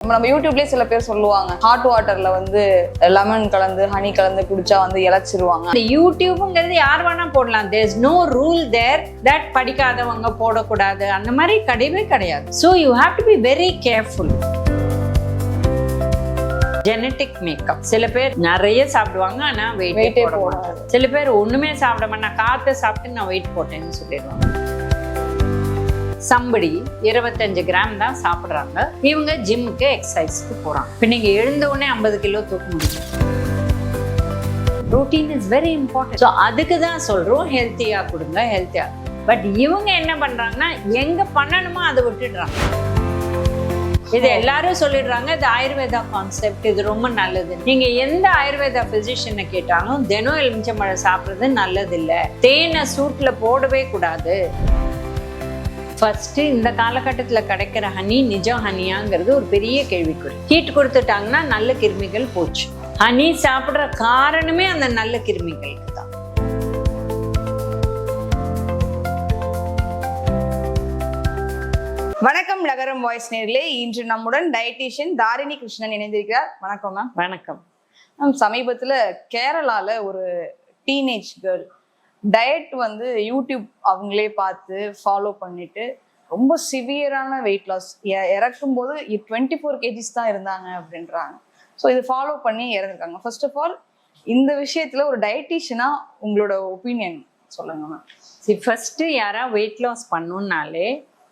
நம்ம யூடியூப்லயே சில பேர் சொல்லுவாங்க ஹாட் வாட்டர்ல வந்து லெமன் கலந்து ஹனி கலந்து குடிச்சா வந்து இழைச்சிருவாங்க இந்த யூடியூப்ங்கிறது யார் வேணா போடலாம். There is no rule there that படிக்காதவங்க போடக்கூடாது. அந்த மாதிரி கிடையவே கிடையாது. So you have to be very careful genetic makeup சில பேர் நிறைய சாப்பிடுவாங்க ஆனா வெயிட்டே வெயிட்டே போட மாட்டாங்க. சில பேர் ஒண்ணுமே சாப்பிட மாட்டேன் காத்த சாப்பிட்டு நான் வெயிட் போட்டேன்னு சொல்லிடுவாங்க. சம்படி இருபத்தஞ்சு கிராம் தான் சாப்பிட்றாங்க. இவங்க ஜிம்முக்கு எக்ஸசைஸ்க்கு போகிறாங்க இப்போ நீங்கள் எழுந்த உடனே ஐம்பது கிலோ தூக்க முடியும். Protein is very important so அதுக்கு தான் சொல்கிறோம் ஹெல்த்தியாக கொடுங்க ஹெல்த்தியாக பட் இவங்க என்ன பண்ணுறாங்கன்னா எங்கே பண்ணணுமோ அதை விட்டுடுறாங்க. இது எல்லாரும் சொல்லிடுறாங்க இது ஆயுர்வேதா கான்செப்ட் இது ரொம்ப நல்லது. நீங்க எந்த ஆயுர்வேதா பிசிஷனை கேட்டாலும் தினம் எலுமிச்சம்பழம் சாப்பிட்றது நல்லது தேனை சூட்டில் போடவே கூடாது. ஃபர்ஸ்ட் இந்த காலகட்டத்துல கிடைக்கிற ஹனி நிஜம் ஹனியாங்கிறது ஒரு பெரிய கேள்விக்குறி. ஹீட் கொடுத்துட்டாங்கன்னா நல்ல கிருமிகள் போச்சு. ஹனி சாப்பிடுற காரணமே அந்த நல்ல கிருமிகளுக்கு தான். வணக்கம் நகரம் வாய்ஸ் நேர்களே. இன்று நம்முடன் டயட்டீஷியன் தாரிணி கிருஷ்ணன் இணைந்திருக்கிறார். வணக்கம் மேம் வணக்கம். மேம் சமீபத்துல கேரளால ஒரு டீனேஜ் கேர்ள் டயட் வந்து யூடியூப் அவங்களே பார்த்து ஃபாலோ பண்ணிட்டு ரொம்ப சிவியரான வெயிட் லாஸ் இறக்கும் போது டுவெண்ட்டி ஃபோர் கேஜிஸ் தான் இருந்தாங்க அப்படின்றாங்க. ஸோ இது ஃபாலோ பண்ணி இறந்துருக்காங்க. ஃபர்ஸ்ட் ஆஃப் ஆல் இந்த விஷயத்துல ஒரு டயட்டீஷியனா உங்களோட ஒப்பீனியன் சொல்லுங்க மேம் சி ஃபஸ்ட்டு யாராவது வெயிட் லாஸ் பண்ணுன்னாலே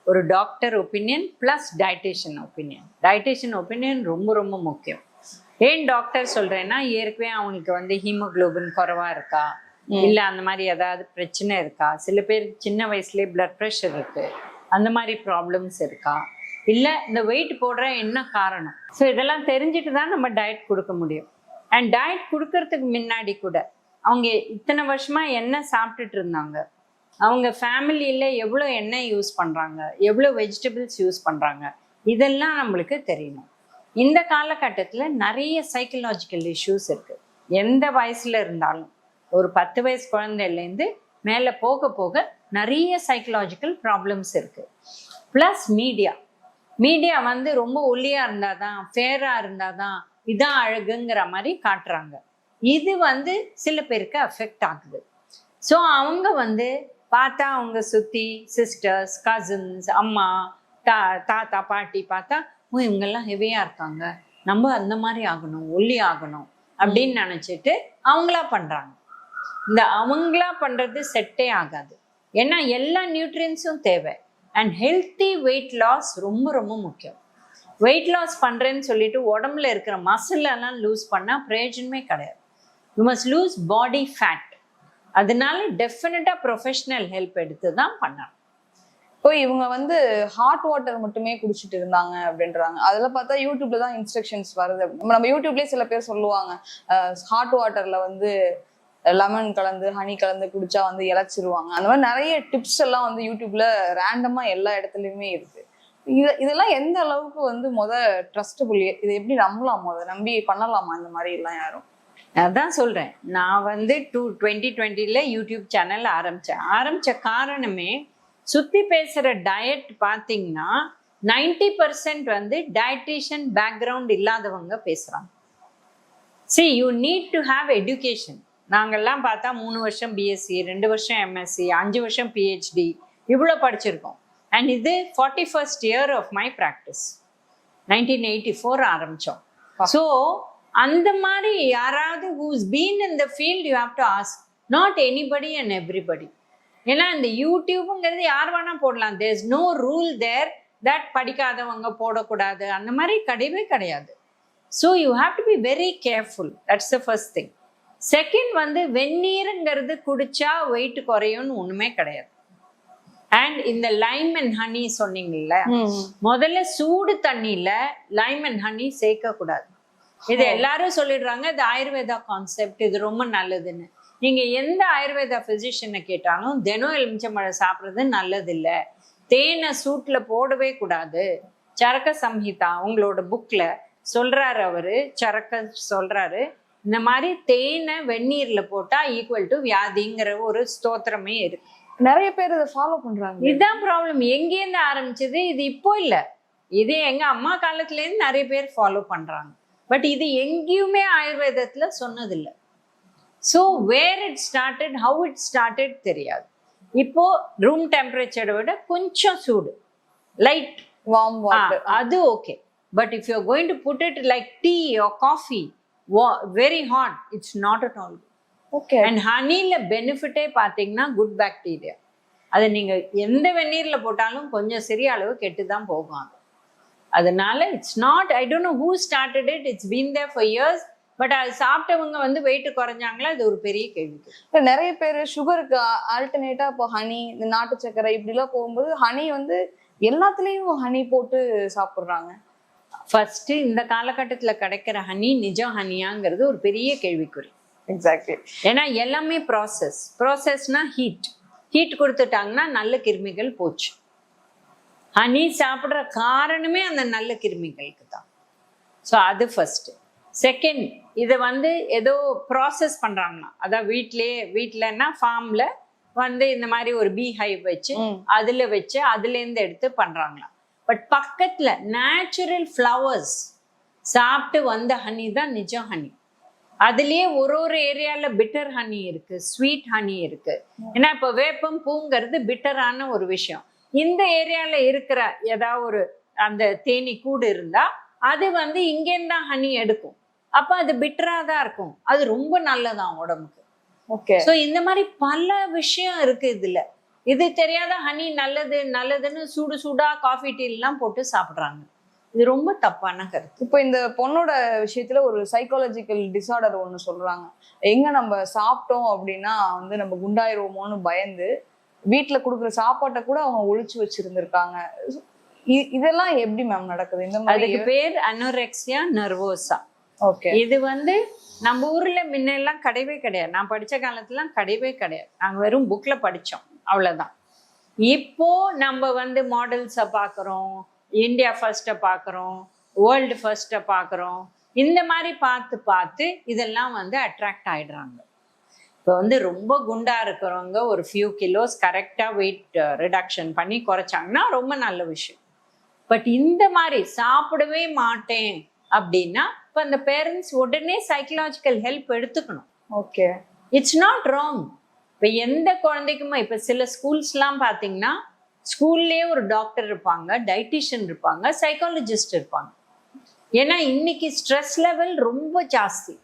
ஒரு doctor opinion plus dietitian opinion dietitian opinion ரொம்ப ரொம்ப முக்கியம். ஏன் டாக்டர் சொல்கிறேன்னா ஏற்கனவே அவங்களுக்கு வந்து ஹீமோகுளோபின் குறைவாக இருக்கா? இல்லை அந்த மாதிரி ஏதாவது பிரச்சனை இருக்கா? சில பேர் சின்ன வயசுலேயே பிளட் ப்ரெஷர் இருக்கு. அந்த மாதிரி ப்ராப்ளம்ஸ் இருக்கா? இல்லை இந்த வெயிட் போடுற என்ன காரணம்? ஸோ இதெல்லாம் தெரிஞ்சுட்டு தான் நம்ம டயட் கொடுக்க முடியும். அண்ட் டயட் கொடுக்கறதுக்கு முன்னாடி கூட அவங்க இத்தனை வருஷமா என்ன சாப்பிட்டுட்டு இருந்தாங்க. அவங்க ஃபேமிலியில் எவ்வளோ எண்ணெய் யூஸ் பண்ணுறாங்க எவ்வளோ வெஜிடபிள்ஸ் யூஸ் பண்ணுறாங்க இதெல்லாம் நம்மளுக்கு தெரியணும். இந்த காலகட்டத்தில் நிறைய சைக்கலாஜிக்கல் இஷ்யூஸ் இருக்குது எந்த வயசில் இருந்தாலும். ஒரு பத்து வயசு குழந்தைலேருந்து மேலே போக போக நிறைய சைக்கலாஜிக்கல் ப்ராப்ளம்ஸ் இருக்குது ப்ளஸ் மீடியா மீடியா வந்து ரொம்ப ஒல்லியாக இருந்தால் தான் ஃபேராக இருந்தால் தான் இதான் அழகுங்கிற மாதிரி காட்டுறாங்க. இது வந்து சில பேருக்கு அஃபெக்ட் ஆகுது. ஸோ அவங்க வந்து பார்த்தா அவங்க சுற்றி சிஸ்டர்ஸ் கசின்ஸ் அம்மா தா தாத்தா பாட்டி பார்த்தா ஓ இவங்கெல்லாம் ஹெவியாக இருக்காங்க. நம்ம அந்த மாதிரி ஆகணும் ஒல்லி ஆகணும். அப்படின்னு நினச்சிட்டு அவங்களா பண்ணுறாங்க இந்த அவங்களா பண்ணுறது செட்டே ஆகாது. ஏன்னா எல்லா நியூட்ரியன்ஸும் தேவை. அண்ட் ஹெல்த்தி வெயிட் லாஸ் ரொம்ப ரொம்ப முக்கியம். வெயிட் லாஸ் பண்ணுறேன்னு சொல்லிட்டு உடம்புல இருக்கிற மசில் லூஸ் பண்ணால் பிரயோஜனமே கிடையாது. You must lose body fat அதனால டெஃபினட்டாக ப்ரொஃபஷ்னல் ஹெல்ப் எடுத்து தான் பண்ணணும். இப்போ இவங்க வந்து ஹாட் வாட்டர் மட்டுமே குடிச்சிட்டு இருந்தாங்க அப்படின்றாங்க. அதில் பார்த்தா யூடியூப்ல தான் இன்ஸ்ட்ரக்ஷன்ஸ் வருது. நம்ம யூடியூப்லேயே சில பேர் சொல்லுவாங்க ஹாட் வாட்டரில் வந்து லெமன் கலந்து ஹனி கலந்து குடிச்சா வந்து இழைச்சிருவாங்க. அந்த மாதிரி நிறைய டிப்ஸ் எல்லாம் வந்து யூடியூப்ல ரேண்டமா எல்லா இடத்துலயுமே இருக்கு. இது இதெல்லாம் எந்த அளவுக்கு வந்து முத ட்ரஸ்டபுள் இது எப்படி நம்பலாம் முத? நம்பி பண்ணலாமா இந்த மாதிரி எல்லாம் யாரும்? அதான் சொல்கிறேன் நான் வந்து டூ டுவெண்ட்டி டுவெண்ட்டியில் யூடியூப் சேனல் ஆரம்பித்தேன் ஆரம்பித்த காரணமே சுற்றி பேசுகிற டயட் பார்த்தீங்கன்னா நைன்டி பர்சன்ட் வந்து டயட்டிஷியன் பேக்ரவுண்ட் இல்லாதவங்க பேசுகிறாங்க see you need to have education நாங்கள்லாம் பார்த்தா மூணு வருஷம் பிஎஸ்சி ரெண்டு வருஷம் எம்எஸ்சி அஞ்சு வருஷம் பிஹெச்டி இவ்வளோ படிச்சிருக்கோம். அண்ட் இது forty first year of my practice nineteen eighty four ஆரம்பித்தோம் ஸோ அந்த மாதிரி யாராவது who's been in the field you have to ask not anybody and everybody ஏன்னா இந்த யூடியூப்ங்கிறது யார் வேணால் போடலாம். There is no rule there that படிக்காதவங்க போடக்கூடாது. அந்த மாதிரி கிடையவே கிடையாது. So you have to be very careful that's the first thing second வந்து வெந்நீருங்கிறது குடிச்சா வெயிட் குறையும்னு ஒன்றுமே கிடையாது. அண்ட் இந்த லைம் அண்ட் ஹனி சொன்னீங்கல்ல முதல்ல சூடு தண்ணியில லைம் அண்ட் ஹனி சேர்க்க கூடாது. இது எல்லாரும் சொல்லிடுறாங்க இது ஆயுர்வேதா கான்செப்ட் இது ரொம்ப நல்லதுன்னு. நீங்க எந்த ஆயுர்வேதா பிசிஷியனை கேட்டாலும் தினம் எலுமிச்சம்பழம் சாப்பிட்றது நல்லது இல்ல தேனை சூட்ல போடவே கூடாது. சரக்க சம்ஹிதா உங்களோட புக்ல சொல்றாரு அவரு சரக்க சொல்றாரு. இந்த மாதிரி தேனை வெந்நீர்ல போட்டா ஈக்குவல் டு வியாதிங்கிற ஒரு ஸ்தோத்திரமே இருக்கு நிறைய பேர் இதை ஃபாலோ பண்றாங்க. இதுதான் ப்ராப்ளம் எங்கேருந்து ஆரம்பிச்சது? இது இப்போ இல்ல. இது எங்க அம்மா காலத்துல இருந்து நிறைய பேர் ஃபாலோ பண்றாங்க. பட் இது எங்கேயுமே ஆயுர்வேதத்துல சொன்னதில்லை. So where it started how it started தெரியாது. இப்போ ரூம் டெம்பரேச்சரை விட கொஞ்சம் சூடு. லைட் வார்ம் வாட்டர் அது okay but if you going to put it like tea or coffee very hot it's not at all okay and ஹனியில் பெனிஃபிட்டே பார்த்தீங்கன்னா good bacteria அதை நீங்கள் எந்த வெந்நீரில் போட்டாலும் கொஞ்சம் சிறிய அளவு கெட்டு தான் போகும் அது. அதனால it's not I don't know who started it it's been there for years but அது சாப்பிட்டவங்க வந்து வெயிட் குறைஞ்சாங்களா? அது ஒரு பெரிய கேள்வி. இப்ப நிறைய பேர் சுகருக்கு ஆல்டர்னேட்டா இப்போ ஹனி இந்த நாட்டு சர்க்கரை இப்படிலாம் போகும்போது ஹனி வந்து எல்லாத்துலயும் ஹனி போட்டு சாப்பிடுறாங்க. ஃபர்ஸ்ட் இந்த காலகட்டத்தில் கிடைக்கிற ஹனி நிஜம் ஹனியாங்கிறது ஒரு பெரிய கேள்விக்குறி. எக்ஸாக்ட்லி ஏன்னா எல்லாமே ப்ராசஸ் ப்ராசஸ்னா ஹீட் ஹீட் கொடுத்துட்டாங்கன்னா நல்ல கிருமிகள் போச்சு. ஹனி சாப்பிட்ற காரணமே அந்த நல்ல கிருமிகளுக்கு தான். ஸோ அது ஃபர்ஸ்ட் செகண்ட் இதை வந்து ஏதோ ப்ராசஸ் பண்ணுறாங்கன்னா அதான் வீட்லேயே வீட்டிலன்னா ஃபார்மில் வந்து இந்த மாதிரி ஒரு பீ ஹைவ் வச்சு. அதில் வச்சு அதுலேருந்து எடுத்து பண்ணுறாங்களாம் பட் பக்கத்தில் நேச்சுரல் ஃப்ளவர்ஸ் சாப்பிட்டு வந்த ஹனி தான் நிஜம் ஹனி அதுலயே ஒரு ஒரு ஏரியால பிட்டர் ஹனி இருக்கு ஸ்வீட் ஹனி இருக்கு. ஏன்னா இப்போ வேப்பம் பூங்கிறது பிட்டரான ஒரு விஷயம். இந்த ஏரியால இருக்கிற ஏதாவது ஒரு அந்த தேனி கூடு இருந்தா அது வந்து இங்கேருந்து தான் ஹனி எடுக்கும். அப்ப அது பிட்டரா தான் இருக்கும். அது ரொம்ப நல்லதான் உடம்புக்கு. ஓகே ஸோ இந்த மாதிரி பல விஷயம் இருக்கு இதுல. இது தெரியாத ஹனி நல்லது நல்லதுன்னு சூடு சூடா காஃபி டீலாம் போட்டு சாப்பிடுறாங்க. இது ரொம்ப தப்பான கருத்து. இப்போ இந்த பொண்ணோட விஷயத்துல ஒரு சைக்காலஜிக்கல் டிசார்டர் ஒண்ணு சொல்றாங்க. எங்க நம்ம சாப்பிட்டோம் அப்படின்னா வந்து நம்ம குண்டாயிருவோமோன்னு பயந்து வீட்ல கொடுக்குற சாப்பாட்டை கூட அவங்க ஒளிச்சு வச்சிருந்திருக்காங்க. இதெல்லாம் எப்படி மேம் நடக்குது? இந்த மாதிரி அதுக்கு பேர் அனோரெக்சியா நர்வோசா ஓகே இது வந்து நம்ம ஊர்ல முன்னெல்லாம் கிடையவே கிடையாது. நான் படிச்ச காலத்துலாம் கிடையவே கிடையாது. நாங்க வெறும் புக்ல படிச்சோம். அவ்வளவுதான். இப்போ நம்ம வந்து மாடல்ஸை பார்க்குறோம் இந்தியா ஃபர்ஸ்ட்டை பார்க்குறோம் வேர்ல்டு ஃபர்ஸ்ட்டை பார்க்குறோம் இந்த மாதிரி பார்த்து பார்த்து இதெல்லாம் வந்து அட்ராக்ட் ஆயிடுறாங்க. இப்போ வந்து ரொம்ப குண்டா இருக்கிறவங்க ஒரு ஃபியூ கிலோஸ் கரெக்டாக வெயிட் ரிடக்ஷன் பண்ணி குறைச்சாங்கன்னா ரொம்ப நல்ல விஷயம். பட் இந்த மாதிரி சாப்பிடவே மாட்டேன் அப்படின்னா இப்போ அந்த பேரண்ட்ஸ் உடனே சைக்கலாஜிக்கல் ஹெல்ப் எடுத்துக்கணும். ஓகே இட்ஸ் நாட் ராங் இப்போ எந்த குழந்தைக்குமே இப்போ சில ஸ்கூல்ஸ்லாம் பார்த்தீங்கன்னா ஸ்கூல்லேயே ஒரு டாக்டர் இருப்பாங்க டைட்டிஷியன் இருப்பாங்க சைக்காலஜிஸ்ட் இருப்பாங்க. ஏன்னா இன்னைக்கு ஸ்ட்ரெஸ் லெவல் ரொம்ப ஜாஸ்தி.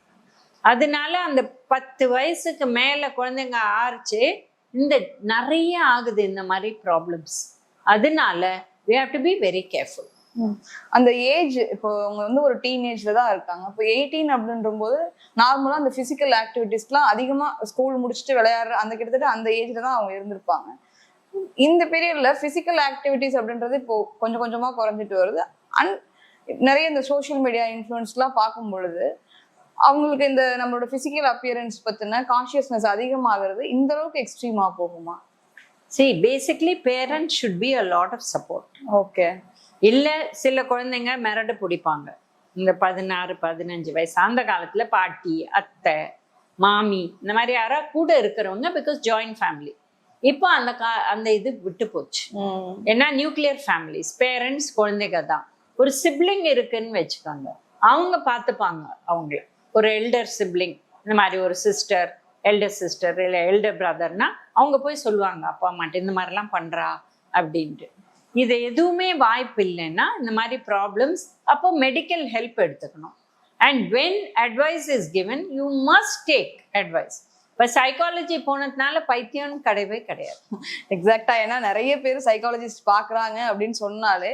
அதனால அந்த பத்து வயசுக்கு மேலே குழந்தைங்க ஆரிச்சு இந்த நிறைய ஆகுது இந்த மாதிரி ப்ராப்ளம்ஸ் அதனால we have to be very careful அந்த ஏஜ் இப்போ அவங்க வந்து ஒரு டீனேஜ்ல தான் இருக்காங்க. இப்போ எயிட்டீன் அப்படின்ற போது நார்மலா அந்த பிசிக்கல் ஆக்டிவிட்டிஸ்லாம் அதிகமா ஸ்கூல் முடிச்சுட்டு விளையாடுற அந்த கிட்டத்தட்ட அந்த ஏஜ்ல தான் அவங்க இருந்திருப்பாங்க. இந்த பீரியட்ல பிசிக்கல் ஆக்டிவிட்டிஸ் அப்படின்றது இப்போ கொஞ்சம் கொஞ்சமா குறைஞ்சிட்டு வருது. அண்ட் நிறைய இந்த சோஷியல் மீடியா இன்ஃப்ளூயன்ஸ்லாம் பார்க்கும் பொழுது அவங்களுக்கு இந்த நம்மளோட பிசிக்கல் அப்பியரன்ஸ் பத்தின கான்சியஸ்னஸ் அதிகமாகிறது இந்த அளவுக்கு எக்ஸ்ட்ரீமா போகுமா? See basically parents should be a lot of support okay இல்ல சில குழந்தைங்க மிரடு பிடிப்பாங்க. இந்த பதினாறு பதினஞ்சு வயசு அந்த காலத்துல பாட்டி அத்தை மாமி இந்த மாதிரி யாரா கூட இருக்கிறவங்க பிகாஸ் ஜாயிண்ட் ஃபேமிலி இப்போ அந்த கா அந்த இது விட்டு போச்சு. ஏன்னா நியூக்ளியர் ஃபேமிலிஸ் பேரண்ட்ஸ் குழந்தைங்க தான். ஒரு சிப்ளிங் இருக்குன்னு வச்சுக்கோங்க. அவங்க பார்த்துப்பாங்க அவங்கள. ஒரு எல்டர் சிப்ளிங் இந்த மாதிரி ஒரு சிஸ்டர் எல்டர் சிஸ்டர் இல்லை எல்டர் பிரதர்னா அவங்க போய் சொல்லுவாங்க அப்பா அம்மாட்ட இந்த மாதிரிலாம் பண்றா? அப்படின்ட்டு. இது எதுவுமே வாய்ப்பு இல்லைன்னா இந்த மாதிரி ப்ராப்ளம்ஸ் அப்போ மெடிக்கல் ஹெல்ப் எடுத்துக்கணும். And when advice is given you must take advice இப்போ சைக்காலஜி போனதுனால பைத்தியம்னு கிடையவே கிடையாது. எக்ஸாக்டா ஏன்னா நிறைய பேர் சைக்காலஜிஸ்ட் பாக்குறாங்க அப்படின்னு சொன்னாலே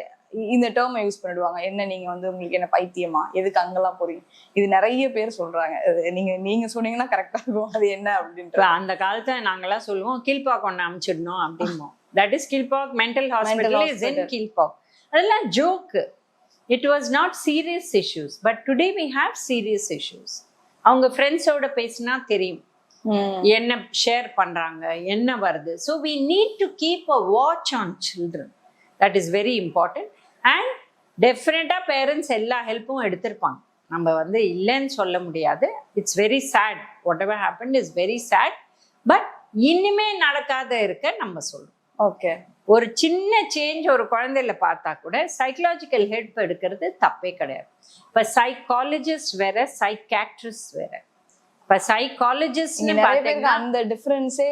இந்த டேர்மை யூஸ் பண்ணிடுவாங்க. என்ன நீங்க வந்து உங்களுக்கு என்ன பைத்தியமா? எதுக்கு அங்கெல்லாம் போறீங்க? இது நிறைய பேர் சொல்றாங்க. அது நீங்க நீங்க சொன்னீங்கன்னா கரெக்டா இருக்கும். அது என்ன இப்போ அப்படின்ட்டு அந்த காலத்துல நாங்கெல்லாம் சொல்லுவோம் கீழ்பாக் ஒன்று அமுச்சிடணும் அப்படிம்போம். That is Kilpauk mental hospital is in. Kilpauk அதெல்லாம் joke it was not serious issues but today we have serious issues அவங்க ஃப்ரெண்ட்ஸோட பேசினா தெரியும். என்ன ஷேர் பண்றாங்க என்ன வருது. So we need to keep a watch on children that is very important and டெஃபினட்டாக பேரண்ட்ஸ் எல்லா ஹெல்ப்பும் எடுத்திருப்பாங்க. நம்ம வந்து இல்லைன்னு சொல்ல முடியாது. It's very sad whatever happen is very sad but இனிமே நடக்காத இருக்க நம்ம சொல்றோம். ஓகே ஒரு சின்ன சேஞ்ச் ஒரு குழந்தையில பார்த்தா கூட சைக்கலாஜிக்கல் ஹெல்ப் எடுக்கிறது தப்பே கிடையாது. இப்போ சைக்காலஜிஸ்ட் வேற சைக்காட்ரிஸ்ட் வேற. இப்போ பார்த்தீங்கன்னா அந்த டிஃபரன்ஸே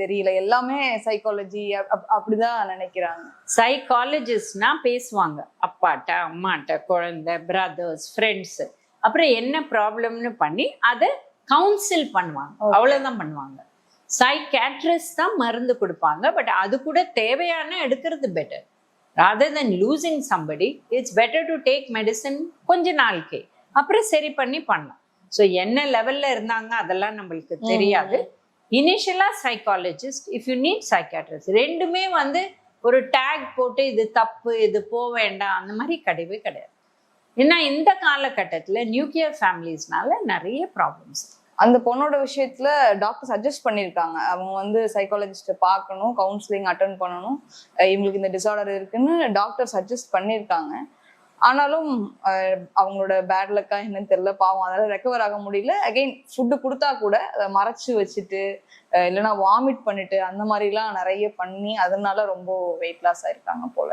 தெரியல. எல்லாமே சைக்காலஜி அப்படிதான் நினைக்கிறாங்க. சைக்காலஜிஸ்ட்னா பேசுவாங்க. அப்பாட்ட அம்மாட்ட குழந்தை பிரதர்ஸ் ஃப்ரெண்ட்ஸ் அப்புறம் என்ன ப்ராப்ளம்னு பண்ணி அதை கவுன்சில் பண்ணுவாங்க. Okay. அவ்வளவுதான் பண்ணுவாங்க. சைக்காட்ரிஸ்ட் தான் மருந்து கொடுப்பாங்க பட் அது கூட தேவையான எடுக்கிறது better rather than losing somebody it's better to take medicine கொஞ்ச நாளைக்கு. அப்புறம் சரி பண்ணி பண்ணலாம். ஸோ என்ன லெவல்ல இருந்தாங்க அதெல்லாம் நம்மளுக்கு தெரியாது. இனிஷியலா psychologist if you need psychiatrist ரெண்டுமே வந்து ஒரு டேக் போட்டு இது தப்பு இது போக வேண்டாம் அந்த மாதிரி கிடையவே கிடையாது. ஏன்னா இந்த காலகட்டத்தில் நியூக்ளியர் ஃபேமிலிஸ்னால நிறைய ப்ராப்ளம்ஸ் அந்த பொண்ணோட விஷயத்துல டாக்டர் சஜஸ்ட் பண்ணியிருக்காங்க. அவங்க வந்து சைக்காலஜிஸ்ட பார்க்கணும் கவுன்சிலிங் அட்டன் பண்ணணும். இவங்களுக்கு இந்த டிசார்டர் இருக்குன்னு டாக்டர் சஜஸ்ட் பண்ணியிருக்காங்க. ஆனாலும் அவங்களோட பேட் லக்கா என்னன்னு தெரியல. பாவம் அதனால ரெக்கவர் ஆக முடியல. அகைன் ஃபுட்டு கொடுத்தா கூட அதை மறைச்சு வச்சுட்டு இல்லைன்னா வாமிட் பண்ணிட்டு அந்த மாதிரிலாம் நிறைய பண்ணி அதனால ரொம்ப வெயிட் லாஸ் ஆயிருக்காங்க போல.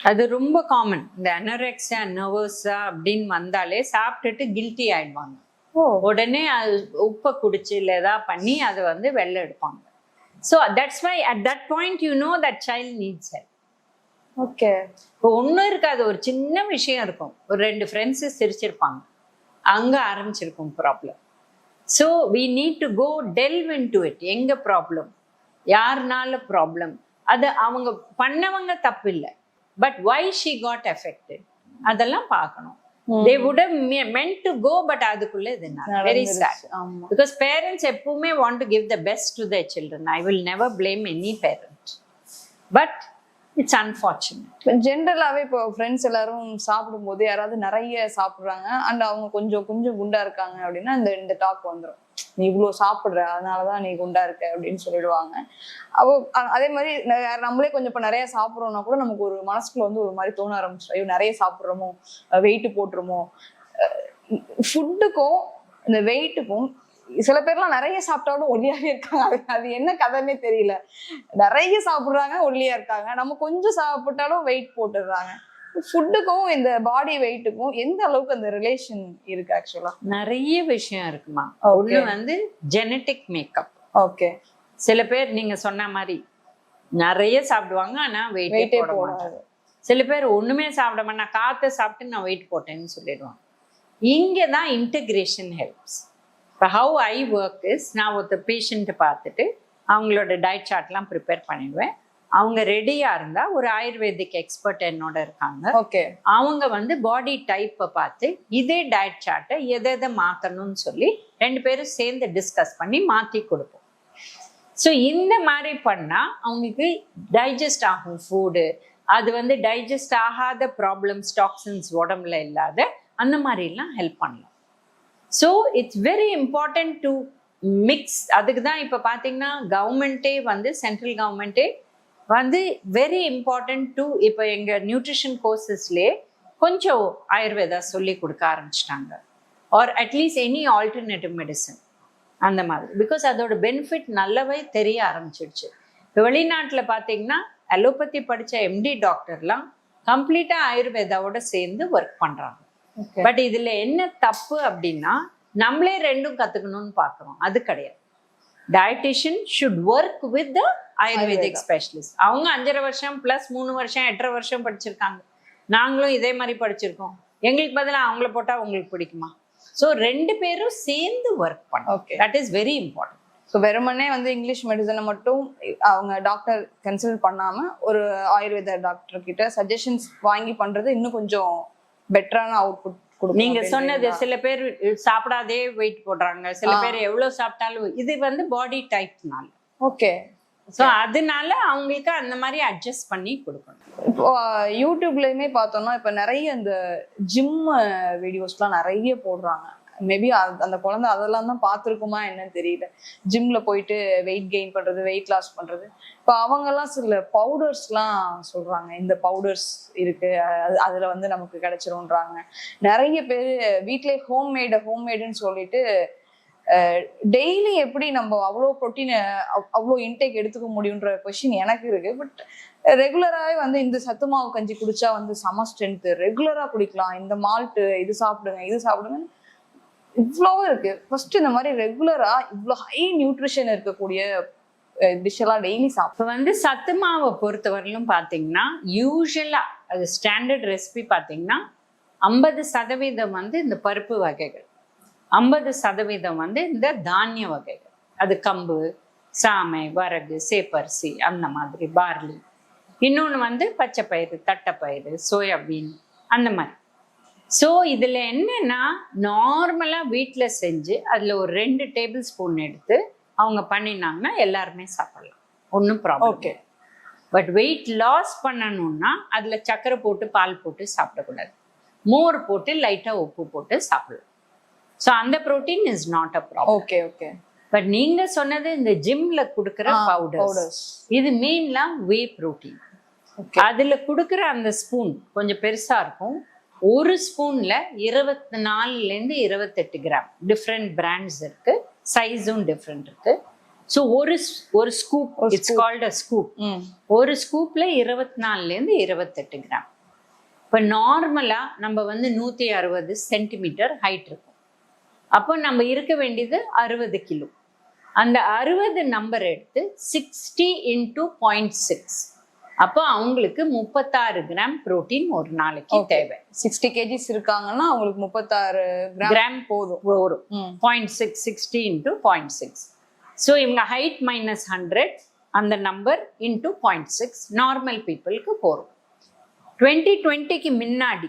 அது ரொம்ப காமன் இந்த அனரெக்ஸா நர்வஸா அப்படின்னு வந்தாலே சாப்பிட்டுட்டு கில்ட்டி ஆயிடுவாங்க. உடனே அது உப்பை குடிச்சு இல்லை ஏதாவது பண்ணி அதை வந்து வெளில எடுப்பாங்க. So that's why at that point you know that child needs help okay இப்போ ஒன்றும் இருக்காது. ஒரு சின்ன விஷயம் இருக்கும். ஒரு ரெண்டு ஃப்ரெண்ட்ஸு சிரிச்சிருப்பாங்க. அங்கே ஆரம்பிச்சிருக்கும் problem so we need to go delve into it எங்கே ப்ராப்ளம் யாருனால ப்ராப்ளம் அது அவங்க பண்ணவங்க தப்பு இல்லை. But why she got affected அதெல்லாம் பார்க்கணும். They would meant to go but அதுக்குள்ள இது வெரி சேட் பிகாஸ் பேரண்ட்ஸ் எப்பவுமே want to give the best to the children I will never blame any parent but it's unfortunate ஜென்ரலாவே இப்போ friends எல்லாரும் சாப்பிடும்போது யாராவது நிறைய சாப்பிடுறாங்க அண்ட் அவங்க கொஞ்சம் கொஞ்சம் குண்டா இருக்காங்க அப்படின்னா இந்த இந்த டாக் வந்துடும் நீ இவ்வளோ சாப்பிட்ற அதனால தான் நீ குண்டா இருக்க அப்படின்னு சொல்லிடுவாங்க. அப்போ அதே மாதிரி யார் நம்மளே கொஞ்சம் இப்போ நிறைய சாப்பிட்றோம்னா கூட நமக்கு ஒரு மனசுக்குள்ள வந்து ஒரு மாதிரி தோண ஆரம்பிச்சிடும் ஐயோ நிறைய சாப்பிட்றோமோ வெயிட் போட்டுருமோ. ஃபுட்டுக்கும் இந்த வெயிட்டுக்கும் சில பேர்லாம் நிறைய சாப்பிட்டாலும் ஒல்லியாவே இருக்காங்க. அது அது என்ன கதைன்னே தெரியல. நிறைய சாப்பிட்றாங்க ஒல்லியா இருக்காங்க. நம்ம கொஞ்சம் சாப்பிட்டாலும் வெயிட் போட்டுடுறாங்க. ஃபுட்டுக்கும் இந்த பாடி வெயிட்டுக்கும் எந்த அளவுக்கு அந்த ரிலேஷன் இருக்கு ஆக்சுவலா நிறைய விஷயம் இருக்குமா. ஒண்ணு வந்து ஜெனட்டிக் மேக்கப் ஓகே சில பேர் நீங்க சொன்ன மாதிரி நிறைய சாப்பிடுவாங்க ஆனா வெயிட்டே போடாது. சில பேர் ஒண்ணுமே சாப்பிட மாட்டேன் நான் காத்த சாப்பிட்டு நான் வெயிட் போட்டேன்னு சொல்லிடுவாங்க. இங்கே தான் இன்டகிரேஷன் ஹெல்ப்ஸ் இப்போ ஹவு ஐ ஒர்க் இஸ் நான் ஒருத்தர் பேஷண்ட்டை பார்த்துட்டு அவங்களோட டயட் சார்ட்லாம் ப்ரிப்பேர் பண்ணிடுவேன். அவங்க ரெடியாக இருந்தால் ஒரு ஆயுர்வேதிக் எக்ஸ்பர்ட் என்னோட இருக்காங்க. ஓகே. அவங்க வந்து பாடி டைப்பை பார்த்து இதே டயட் சார்ட்டை எதை எதை மாற்றணும்னு சொல்லி ரெண்டு பேரும் சேர்ந்து டிஸ்கஸ் பண்ணி மாற்றி கொடுப்போம். ஸோ இந்த மாதிரி பண்ணால் அவங்களுக்கு டைஜஸ்ட் ஆகும் ஃபுட்டு அது வந்து டைஜஸ்ட் ஆகாத ப்ராப்ளம்ஸ் டாக்ஸின்ஸ் உடம்புல இல்லாத அந்த மாதிரிலாம் ஹெல்ப் பண்ணலாம். So it's very important to mix அதுக்கு தான் இப்போ பார்த்தீங்கன்னா கவர்மெண்ட்டே வந்து சென்ட்ரல் கவர்மெண்ட்டே வந்து வெரி இம்பார்ட்டன்ட் டு இப்போ எங்கள் நியூட்ரிஷன் கோர்சஸ்லேயே கொஞ்சம் ஆயுர்வேதா சொல்லி கொடுக்க ஆரம்பிச்சிட்டாங்க. Or at least any alternative medicine அந்த மாதிரி. பிகாஸ் அதோட பெனிஃபிட் நல்லாவே தெரிய ஆரம்பிச்சிடுச்சு. இப்போ வெளிநாட்டில் பார்த்தீங்கன்னா அலோபதி படித்த எம்டி டாக்டர்லாம் கம்ப்ளீட்டாக ஆயுர்வேதாவோட சேர்ந்து ஒர்க் பண்ணுறாங்க பட் இதுல என்ன தப்பு அப்படின்னா நம்மளே ரெண்டும் கத்துக்கணும்னு பார்க்குறோம் அது கிடையாது. Dietitian should work with the Ayurvedic specialist அவங்க அஞ்சரை வருஷம் ப்ளஸ் மூணு வருஷம் எட்டரை வருஷம் படிச்சிருக்காங்க. நாங்களும் இதே மாதிரி படிச்சிருக்கோம். எங்களுக்கு பதிலா அவங்கள போட்டா உங்களுக்கு பிடிக்குமா? ஸோ ரெண்டு பேரும் சேர்ந்து ஒர்க் பண்ணோம். Okay that is very important so வெறுமனே வந்து இங்கிலீஷ் மெடிசனை மட்டும் அவங்க டாக்டர் கன்சல்ட் பண்ணாம ஒரு ஆயுர்வேத டாக்டர் கிட்ட சஜஷன்ஸ் வாங்கி பண்றது இன்னும் கொஞ்சம் பெட்டரான அவுட்புட் கொடுக்கும் நீங்க சொன்னது? சில பேர் சாப்பிடாதே வெயிட் போடுறாங்க. சில பேர் எவ்வளவு சாப்பிட்டாலும் இது வந்து பாடி டைப்னால ஓகே ஸோ அதனால அவங்களுக்கு அந்த மாதிரி அட்ஜஸ்ட் பண்ணி கொடுக்கணும். இப்போ யூடியூப்லேயுமே பார்த்தோம்னா இப்போ நிறைய இந்த ஜிம் வீடியோஸ்லாம் நிறைய போடுறாங்க. மேபி அந்த குழந்தை அதெல்லாம் தான் பார்த்துருக்குமா என்னன்னு தெரியல. ஜிம்ல போயிட்டு வெயிட் கெயின் பண்றது வெயிட் லாஸ் பண்றது. இப்போ அவங்கெல்லாம் சில பவுடர்ஸ்லாம் சொல்றாங்க. இந்த பவுடர்ஸ் இருக்கு அது அதுல வந்து நமக்கு கிடைச்சிரும்ன்றாங்க. நிறைய பேர் வீட்டிலே ஹோம் மேடு ஹோம் மேடுன்னு சொல்லிட்டு டெய்லி எப்படி நம்ம அவ்வளோ ப்ரோட்டீன் அவ்வளோ இன்டேக் எடுத்துக்க முடியுன்ற கொஷின் எனக்கு இருக்கு. பட் ரெகுலராகவே வந்து இந்த சத்து மாவு கஞ்சி குடிச்சா வந்து சம ஸ்ட்ரென்த்து ரெகுலராக குடிக்கலாம். இந்த மால்ட்டு இது சாப்பிடுங்க இது சாப்பிடுங்க இவ்வளவு இருக்கு. ஃபர்ஸ்ட் இந்த மாதிரி ரெகுலரா இவ்வளோ ஹை நியூட்ரிஷன் இருக்கக்கூடிய டிஷ்ஷெல்லாம் டெய்லி சாப்பிடும் வந்து சத்து மாவை பொறுத்தவரையிலும் பார்த்தீங்கன்னா யூஸ்வலாக அது ஸ்டாண்டர்ட் ரெசிபி பார்த்தீங்கன்னா ஐம்பது சதவீதம் வந்து இந்த பருப்பு வகைகள். ஐம்பது சதவீதம் வந்து இந்த தானிய வகைகள். அது கம்பு சாமை வரகு சேப்பரிசி அந்த மாதிரி பார்லி. இன்னொன்று வந்து பச்சைப்பயிறு தட்டைப்பயிறு சோயாபீன் அந்த மாதிரி. ஸோ இதில் என்னன்னா நார்மலாக வீட்டில் செஞ்சு அதில் ஒரு ரெண்டு டேபிள் ஸ்பூன் எடுத்து அவங்க பண்ணினாங்கன்னா எல்லாருமே சாப்பிடலாம். ஒன்றும் problem okay. But weight loss பண்ணணும்னா அதில் சக்கரை போட்டு பால் போட்டு சாப்பிடக்கூடாது. மோர் போட்டு லைட்டாக உப்பு போட்டு சாப்பிடலாம். ஸோ அந்த protein is not a problem okay okay but நீங்க சொன்னது இந்த ஜிம்ல கொடுக்குற பவுடர் பவுடர்ஸ் இது மெயின்லாம் வே ப்ரோட்டீன் அதுல கொடுக்குற அந்த ஸ்பூன் கொஞ்சம் பெருசா இருக்கும். ஒரு ஸ்பூன்ல இருபத்தி நாலுல இருந்து இருபத்தெட்டு கிராம் டிஃப்ரெண்ட் பிராண்ட்ஸ் இருக்கு. சைஸும் டிஃப்ரெண்ட் இருக்கு. ஸோ ஒரு ஒரு scoop it's. Called a scoop ஒரு ஸ்கூப்ல இருபத்தி நாலுலேருந்து இருபத்தெட்டு கிராம் இப்போ நார்மலா நம்ம வந்து நூத்தி அறுபது சென்டிமீட்டர் ஹைட் இருக்கும் அப்போ நம்ம இருக்க வேண்டியது அறுபது கிலோ. அந்த அறுபது நம்பர் எடுத்து சிக்ஸ்டி இன்டூ பாயிண்ட் சிக்ஸ் அப்போ அவங்களுக்கு முப்பத்தாறு கிராம் புரோட்டீன் ஒரு நாளைக்கு. தேவை. சிக்ஸ்டி கேஜிஸ் இருக்காங்கன்னா அவங்களுக்கு முப்பத்தாறு கிராம் போதும். வரும். Point six sixty into point six so இவங்க ஹைட் மைனஸ் ஹண்ட்ரட் அந்த number into point six normal பீப்புளுக்கு போகும் டுவெண்ட்டி டுவெண்ட்டிக்கு முன்னாடி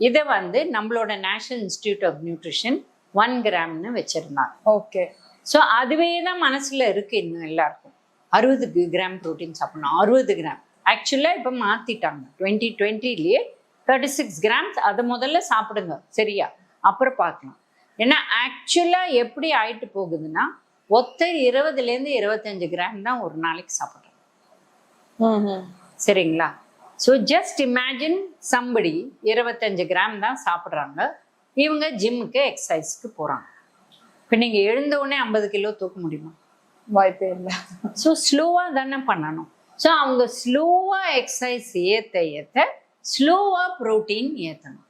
இதை வந்து நம்மளோட national institute of nutrition one கிராம்னு வச்சிருந்தாங்க. ஓகே ஸோ அதுவே தான் மனசுல இருக்கு இன்னும் எல்லாருக்கும். அறுபது கிராம் ப்ரோட்டீன் சாப்பிடணும். அறுபது கிராம் ஆக்சுவலாக இப்போ மாத்திட்டாங்க. டுவெண்ட்டி டுவெண்ட்டிலேயே தேர்ட்டி சிக்ஸ் கிராம்ஸ் அதை முதல்ல சாப்பிடுங்க. சரியா? அப்புறம் பார்க்கலாம். ஏன்னா ஆக்சுவலாக எப்படி ஆயிட்டு போகுதுன்னா ஒத்தர் இருபதுலேருந்து இருபத்தஞ்சு கிராம் தான் ஒரு நாளைக்கு சாப்பிட்றோம். சரிங்களா? ஸோ ஜஸ்ட் இமேஜின் சம்படி இருபத்தஞ்சு கிராம் தான் சாப்பிட்றாங்க. இவங்க ஜிம்முக்கு எக்ஸசைஸ்க்கு போகிறாங்க இப்போ நீங்கள் எழுந்த உடனே ஐம்பது கிலோ தூக்க முடியுமா? வாய்ப்பே இல்லை. ஸோ ஸ்லோவாக தானே பண்ணணும். ஸோ அவங்க ஸ்லோவாக எக்ஸசைஸ் ஏற்ற ஏற்ற ஸ்லோவாக ப்ரோட்டீன் ஏற்றணும்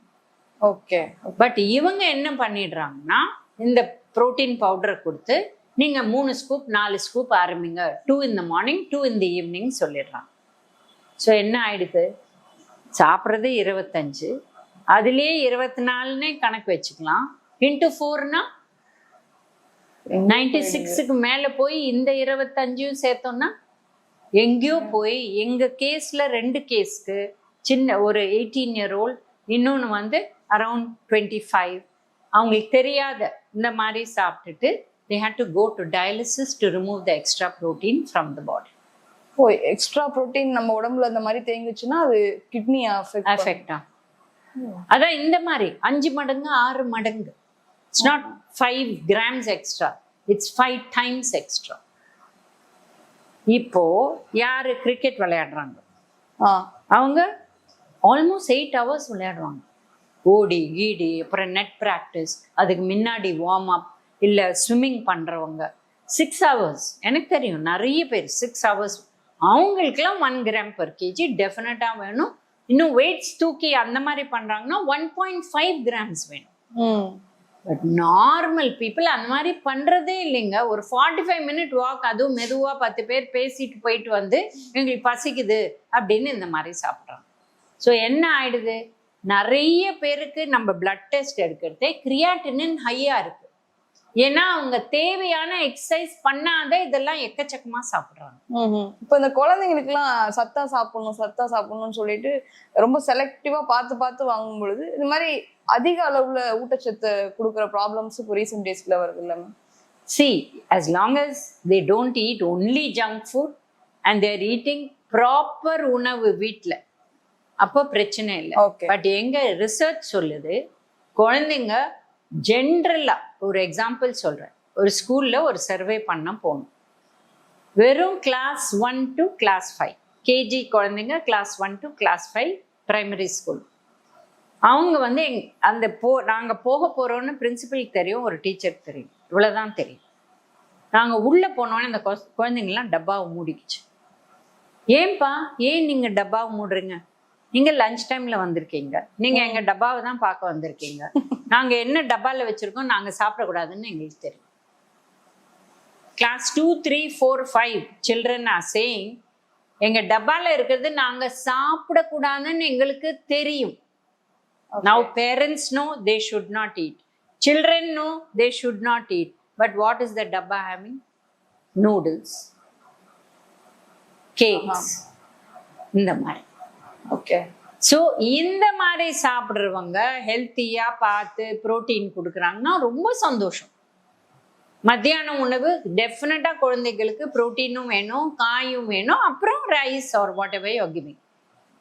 ஓகே பட் இவங்க என்ன பண்ணிடுறாங்கன்னா இந்த ப்ரோட்டீன் பவுடரை கொடுத்து நீங்கள் மூணு ஸ்கூப் நாலு ஸ்கூப் ஆரம்பிங்க. டூ இந்த மார்னிங் டூ இந்த ஈவினிங் சொல்லிடுறாங்க. ஸோ என்ன ஆயிடுது? சாப்பிட்றது இருபத்தஞ்சு அதுலேயே இருபத்தி நாலுன்னே கணக்கு வச்சுக்கலாம். இன்ட்டு ஃபோர்னா நைன்டி சிக்ஸுக்கு மேலே போய் இந்த இருபத்தஞ்சையும் சேர்த்தோம்னா எங்கேயோ போய் எங்கள் கேஸில் ரெண்டு கேஸ்க்கு சின்ன ஒரு எயிட்டீன் இயர் ஓல்ட் இன்னொன்று வந்து அரவுண்ட் டுவெண்ட்டி ஃபைவ் அவங்களுக்கு தெரியாத இந்த மாதிரி சாப்பிட்டுட்டு they had to go to dialysis to remove the extra protein from the body. ஓ எக்ஸ்ட்ரா புரோட்டீன் நம்ம உடம்புல இந்த மாதிரி தேங்குச்சுன்னா அது கிட்னி அஃபெக்ட் அஃபெக்டா அதான் இந்த மாதிரி அஞ்சு மடங்கு ஆறு மடங்கு. It's not five grams extra it's five times extra இப்போ யாரு கிரிக்கெட் விளையாடுறாங்க? அவங்க ஆல்மோஸ்ட் எயிட் ஹவர்ஸ் விளையாடுவாங்க. ஓடி கீடி அப்புறம் நெட் ப்ராக்டிஸ் அதுக்கு முன்னாடி வார்ம் அப் இல்லை ஸ்விம்மிங் பண்ணுறவங்க சிக்ஸ் ஹவர்ஸ் எனக்கு தெரியும் நிறைய பேர் சிக்ஸ் ஹவர்ஸ் அவங்களுக்குலாம் ஒன் கிராம் per கேஜி டெஃபினட்டாக வேணும். இன்னும் வெயிட்ஸ் தூக்கி அந்த மாதிரி பண்ணுறாங்கன்னா ஒன் பாயிண்ட் ஃபைவ் கிராம்ஸ் வேணும். பட் நார்மல் பீப்புள் அந்த மாதிரி பண்றதே இல்லைங்க. ஒரு ஃபார்ட்டி ஃபைவ் மினிட் வாக் அதுவும் மெதுவா பத்து பேர் பேசிட்டு போயிட்டு வந்து எங்களுக்கு பசிக்குது அப்படின்னு இந்த மாதிரி சாப்பிட்றாங்க ஸோ என்ன ஆயிடுது? நிறைய பேருக்கு நம்ம பிளட் டெஸ்ட் எடுக்கிறதே கிரியாட்டினின் ஹையா இருக்கு. ஏன்னா அவங்க தேவையான எக்ஸசைஸ் பண்ணாத இதெல்லாம் எக்கச்சக்கமா சாப்பிட்றாங்க. இப்போ இந்த குழந்தைங்களுக்குலாம் சத்தா சாப்பிடணும் சத்தா சாப்பிடணும்னு சொல்லிட்டு ரொம்ப செலக்டிவா பார்த்து பார்த்து வாங்கும் பொழுது இந்த மாதிரி அதிக அளவுல ஊட்டச்சத்து கொடுக்குற ப்ராப்ளம்ஸ் இப்போ ரீசெண்ட் டேஸ்ல வருது இல்ல ma'am See, as long as they don't eat only junk food and they're eating proper உணவு வீட்டில் அப்போ பிரச்சனை இல்லை. ஓகே பட் எங்க ரிசர்ச் சொல்லுது குழந்தைங்க ஜென்ரலாக ஒரு எக்ஸாம்பிள் சொல்கிறேன் ஒரு ஸ்கூலில் ஒரு சர்வே பண்ண போகணும் வெறும் class one to class five KG குழந்தைங்க class one to class five primary school அவங்க வந்து எங் அந்த போ நாங்கள் போக போகிறோன்னு பிரின்சிபலுக்கு தெரியும் ஒரு டீச்சருக்கு தெரியும். இவ்வளோதான் தெரியும். நாங்கள் உள்ளே போனோன்னே அந்த கொ- டப்பாவை மூடிக்குச்சு. ஏன்பா ஏன் நீங்கள் டப்பாவை மூடுறீங்க? நீங்க லஞ்ச் டைம்ல வந்திருக்கீங்க. நீங்க எங்க டப்பாவை தான் பார்க்க வந்திருக்கீங்க. நாங்க என்ன டப்பால வச்சிருக்கோம் நாங்க சாப்பிடக்கூடாதுன்னு எங்களுக்கு தெரியும். Class two three four five children are saying எங்க டப்பால இருக்கிறது நாங்க சாப்பிடக்கூடாதுன்னு எங்களுக்கு தெரியும். Now parents know they should not eat. Children know they should not eat. But what is the dabba having? Noodles, cakes, இந்த மாதிரி. ஓகே ஸோ இந்த மாதிரி சாப்பிட்றவங்க ஹெல்த்தியாக பார்த்து புரோட்டீன் கொடுக்குறாங்கன்னா ரொம்ப சந்தோஷம். மத்தியான உணவு டெஃபினட்டாக குழந்தைகளுக்கு புரோட்டீனும் வேணும் காயும் வேணும் அப்புறம் rice or whatever you giving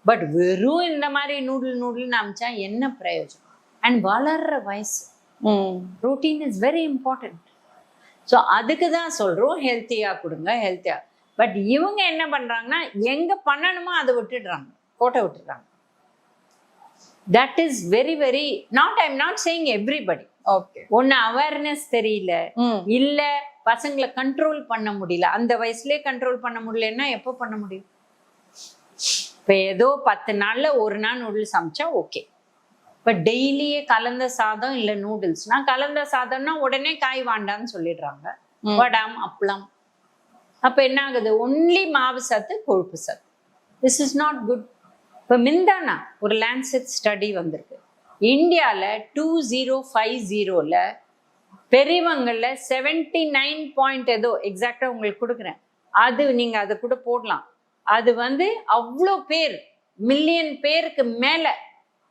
but வெறும் இந்த மாதிரி நூடுல் நூடுல்னு அமிச்சா என்ன பிரயோஜனம்? அண்ட் வளர்ற வயசு. ம். Protein is very important so அதுக்கு தான் சொல்கிறோம் ஹெல்த்தியாக கொடுங்க ஹெல்த்தியாக பட் இவங்க என்ன பண்ணுறாங்கன்னா எங்கே பண்ணணுமோ அதை விட்டுடுறாங்க. கோட்டை விட்டுடுறாங்க that is very very not I'm not saying everybody ஒன்று அவேர்னஸ் தெரியல. இல்ல பசங்களை கண்ட்ரோல் பண்ண முடியல. அந்த வயசுலயே கண்ட்ரோல் பண்ண முடியலன்னா எப்போ பண்ண முடியும்? இப்போ ஏதோ பத்து நாள்ல ஒரு நாள் நூடுல்ஸ் சமைச்சா ஓகே இப்போ டெய்லியே கலந்த சாதம் இல்லை நூடுல்ஸ்னா கலந்த சாதம்னா உடனே காய் வாண்டான்னு சொல்லிடுறாங்க. வடாம் அப்பளம். அப்போ என்ன ஆகுது? ஒன்லி மாவு சத்து கொழுப்பு சத்து. திஸ் இஸ் நாட் குட் இப்போ மிந்தானா ஒரு லேண்ட்செட் ஸ்டடி வந்திருக்கு. இந்தியாவில் டூ ஜீரோ ஃபைவ் ஜீரோவில் பெரியவங்களில் செவன்டி நைன் பாயிண்ட் ஏதோ எக்ஸாக்டாக உங்களுக்கு கொடுக்குறேன். அது நீங்கள் அதை கூட போடலாம். அது வந்து அவ்வளோ பேர் மில்லியன் பேருக்கு மேலே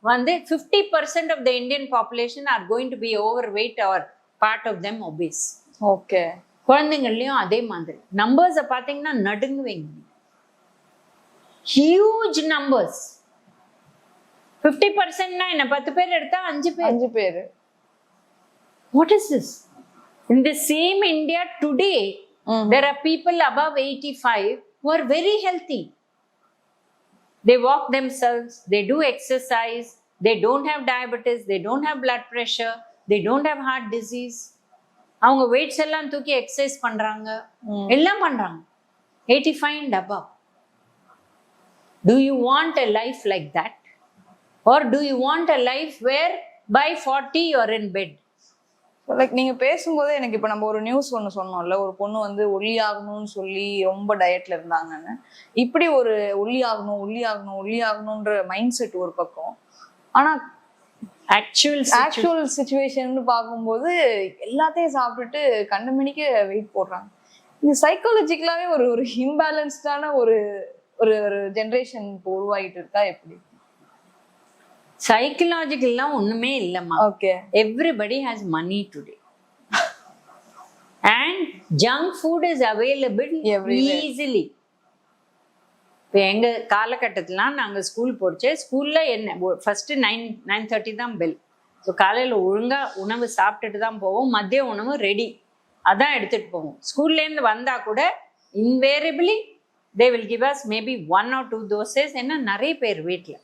வந்து fifty percent of the Indian population are going to be overweight or part of them obese okay குழந்தைங்கள்லயும் அதே மாதிரி. நம்பர்ஸை பார்த்தீங்கன்னா நடுங்குவீங்க. ஹியூஜ் நம்பர்ஸ் ஃபிஃப்டி பர்சன்ட்னா என்ன பத்து பேர் எடுத்தா அஞ்சு பேர் அஞ்சு பேரு what is this in the same India today ம் there are people above 85 who are very healthy. They walk themselves, they do exercise, they don't have diabetes, they don't have blood pressure, they don't have heart disease. அவங்க weights எல்லாம் தூக்கி exercise பண்றாங்க ம். எல்லாம் பண்றாங்க eighty five and above do you want a life like that? Or do you want a life where by 40 you're in bed? Like நீங்க பேசும்போது எனக்கு இப்ப நம்ம ஒரு நியூஸ் ஒண்ணு சொன்னோம்ல ஒரு பொண்ணு வந்து ஒல்லி ஆகணும்னு சொல்லி ரொம்ப டயட்ல இருந்தாங்கன்னு. இப்படி ஒரு ஒல்லி ஆகணும் ஒல்லி ஆகணும் ஒல்லி ஆகணும்ன்ற மைண்ட் செட் ஒரு பக்கம். ஆனா actual ஆக்சுவல் சுச்சுவேஷன் பார்க்கும்போது எல்லாத்தையும் சாப்பிட்டுட்டு கண்டமணிக்க வெயிட் போடுறாங்க. இது சைக்காலஜிக்கலாவே ஒரு ஒரு இம்பேலன்ஸ்டான ஒரு ஒரு ஒரு ஜென்ரேஷன் இப்போ உருவாகிட்டு இருக்கா எப்படி? சைக்கலாஜிக்கல்லாம் ஒண்ணுமே இல்லைம்மா. Okay has money today. And junk food is available Everywhere. easily. இப்போ எங்க காலகட்டத்திலாம் நாங்க ஸ்கூல் போச்சு ஸ்கூல்ல என்ன ஃபர்ஸ்ட் நைன் நைன் தேர்ட்டி தான் பெல் ஸோ காலையில ஒழுங்கா உணவு சாப்பிட்டுட்டு தான் போவோம் மதிய உணவு ரெடி அதான் எடுத்துட்டு போவோம். ஸ்கூல்ல இருந்து வந்தா கூட invariably they will give us maybe one or two dosas என்ன? நிறைய பேர் வீட்டில்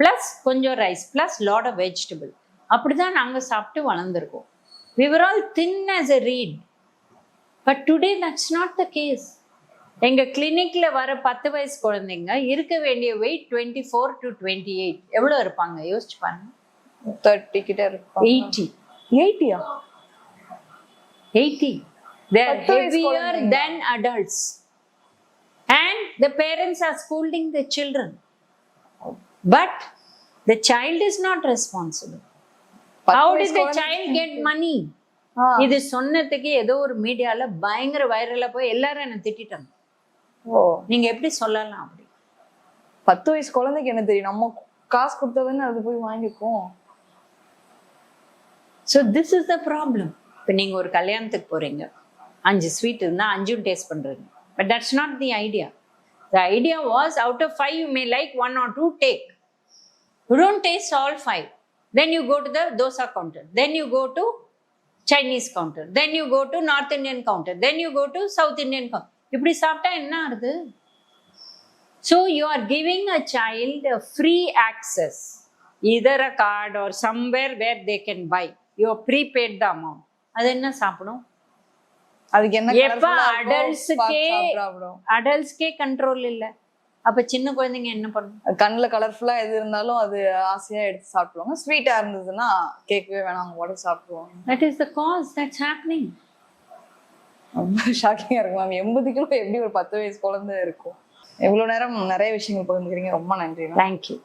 ப்ளஸ் கொஞ்சம் rice plus lot of vegetable அப்படி தான் நாங்கள் சாப்பிட்டு வளர்ந்துருக்கோம். We were all thin as a reed but today that's not the case எங்கள் கிளினிக்கில் வர பத்து வயசு குழந்தைங்க இருக்க வேண்டிய weight twenty four to twenty eight எவ்வளோ இருப்பாங்க? யோசிச்சு பாருங்க. தேர்ட்டி கிட்ட இருக்கும் எயிட்டி எயிட்டியா எயிட்டி they are பத்து வயசு the parents are scolding the children. But the child is not responsible. how did the child get money? இது சொன்னதுக்கு ஏதோ ஒரு மீடியால பயங்கர வைரலா போய் எல்லாரும் என்ன திட்டிட்டாங்க. ஓ. நீங்க எப்படி சொல்லலாம் அப்படி? பத்து வயசு குழந்தைக்கு என்ன தெரியும்? நம்ம காசு கொடுத்தா அது போய் வாங்கிக்கும். So this is the problem இப்போ நீங்கள் ஒரு கல்யாணத்துக்கு போகிறீங்க அஞ்சு ஸ்வீட் இருந்தால் அஞ்சும் டேஸ்ட் பண்ணுறீங்க but that's not the idea the idea was out of five you may like one or two take you don't taste all five then you go to the dosa counter then you go to Chinese counter then you go to North Indian counter then you go to South Indian counter இப்படி சாப்பிட்டா என்ன ஆகுது so you are giving a child free access either a card or somewhere where they can buy you are prepaid the amount அது என்ன சாப்பிடும் அதுக்கு என்ன எப்ப colourful ஆ இருக்கோ, adults பார்த்து க்கே- சாப்பிட்றா bro. அடல்ட்ஸ்க்கே கண்ட்ரோல் இல்லை. அப்ப சின்ன குழந்தைங்க என்ன பண்ணும்? கண்ணில் கலர்ஃபுல்லா எது இருந்தாலும் அது ஆசையா எடுத்து சாப்பிடுவாங்க. ஸ்வீட்டா இருந்ததுன்னா கேட்கவே வேணாம் அவங்க உடம்பு சாப்பிடுவாங்க. That is the cause that's happening ரொம்ப ஷாக்கிங்கா இருக்கு மேம் எண்பது கிலோ எப்படி ஒரு பத்து வயசு குழந்தை இருக்கும்? இவ்வளவு நேரம் நிறைய விஷயங்கள் பகிர்ந்துக்கிறீங்க. ரொம்ப நன்றி தேங்க்யூ